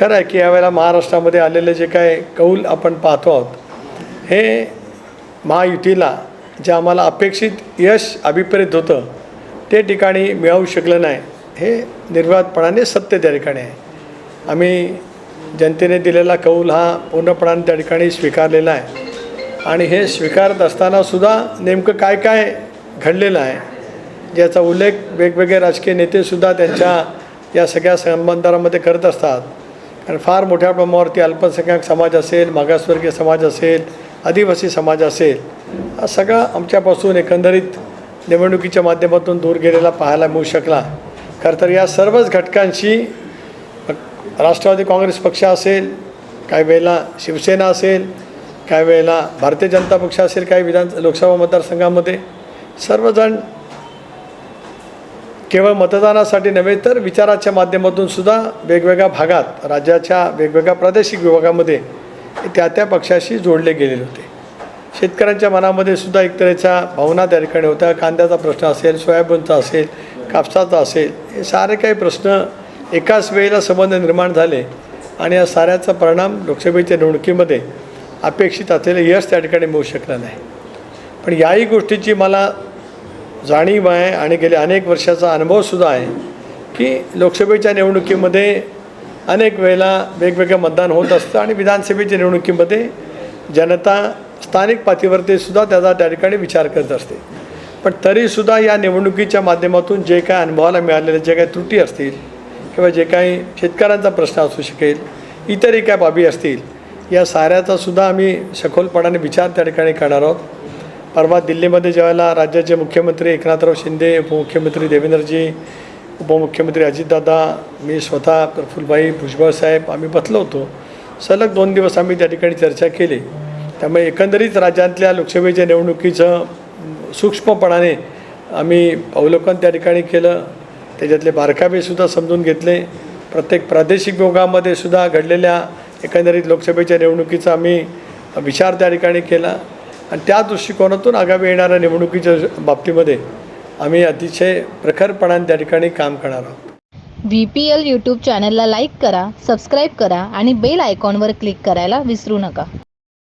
खरं आहे की यावेळेला महाराष्ट्रामध्ये आलेले जे काय कौल आपण पाहतो आहोत हे महायुतीला जे आम्हाला अपेक्षित यश अभिप्रेत होतं ते ठिकाणी मिळवू शकलं नाही हे निर्वादपणाने सत्य त्या ठिकाणी आहे. आम्ही जनतेने दिलेला कौल हा पूर्णपणाने त्या ठिकाणी स्वीकारलेला आहे. आणि हे स्वीकारत असतानासुद्धा नेमकं काय काय घडलेलं आहे ज्याचा उल्लेख वेगवेगळे राजकीय नेतेसुद्धा त्यांच्या या सगळ्या संबंधांमध्ये करत असतात कारण फार मोठ्या प्रमाणावरती अल्पसंख्याक समाज असेल मागासवर्गीय समाज असेल आदिवासी समाज असेल हा सगळा आमच्यापासून एकंदरीत निवडणुकीच्या माध्यमातून दूर गेलेला पाहायला मिळू शकला. खरं तर या सर्वच घटकांशी राष्ट्रवादी काँग्रेस पक्ष असेल काही वेळेला शिवसेना असेल काही वेळेला भारतीय जनता पक्ष असेल काही विधान लोकसभा मतदारसंघामध्ये सर्वजण केवळ मतदानासाठी नव्हे तर विचाराच्या माध्यमातून सुद्धा वेगवेगळ्या भागात राज्याच्या वेगवेगळ्या प्रादेशिक विभागामध्ये त्या त्या पक्षाशी जोडले गेलेले होते. शेतकऱ्यांच्या मनामध्ये सुद्धा एक तऱ्हेच्या भावना त्या ठिकाणी होत्या. कांद्याचा प्रश्न असेल सोयाबीनचा असेल कापसाचा असेल हे सारे काही प्रश्न एकाच वेळेला संबंध निर्माण झाले आणि या साऱ्याचा परिणाम लोकसभेच्या निवडणुकीमध्ये अपेक्षित असलेलं यश त्या ठिकाणी मिळू शकलं नाही. पण याही गोष्टीची मला जाणीव आहे आणि गेल्या अनेक वर्षाचा अनुभवसुद्धा आहे की लोकसभेच्या निवडणुकीमध्ये अनेक वेळेला वेगवेगळं मतदान होत असतं आणि विधानसभेच्या निवडणुकीमध्ये जनता स्थानिक पातळीवरती सुद्धा त्याचा त्या ठिकाणी विचार करत असते. पण तरीसुद्धा या निवडणुकीच्या माध्यमातून जे काय अनुभवाला मिळालेले जे काही त्रुटी असतील किंवा जे काही शेतकऱ्यांचा प्रश्न असू शकेल इतरही काय बाबी असतील या साऱ्याचासुद्धा आम्ही सखोलपणाने विचार त्या ठिकाणी करणार आहोत. परवा दिल्लीमध्ये ज्यावेळेला राज्याचे मुख्यमंत्री एकनाथराव शिंदे उपमुख्यमंत्री देवेंद्रजी उपमुख्यमंत्री अजितदादा मी स्वतः प्रफुल्लभाई भुजबळ साहेब आम्ही बसलो होतो. सलग दोन दिवस आम्ही त्या ठिकाणी चर्चा केली. त्यामुळे एकंदरीत राज्यातल्या लोकसभेच्या निवडणुकीचं सूक्ष्मपणाने आम्ही अवलोकन त्या ठिकाणी केलं. त्याच्यातले बारकावेसुद्धा समजून घेतले. प्रत्येक प्रादेशिक विभागामध्ये सुद्धा घडलेल्या एकंदरीत लोकसभेच्या निवडणुकीचा आम्ही विचार त्या ठिकाणी केला. आणि त्या दृष्टिकोनातून आगामी येणाऱ्या निवडणुकीच्या बाबतीमध्ये आम्ही अतिशय प्रखरपणाने त्या ठिकाणी काम करणार आहोत. व्ही पी एल यूट्यूब चॅनलला लाईक करा सबस्क्राईब करा आणि बेल आयकॉनवर क्लिक करायला विसरू नका.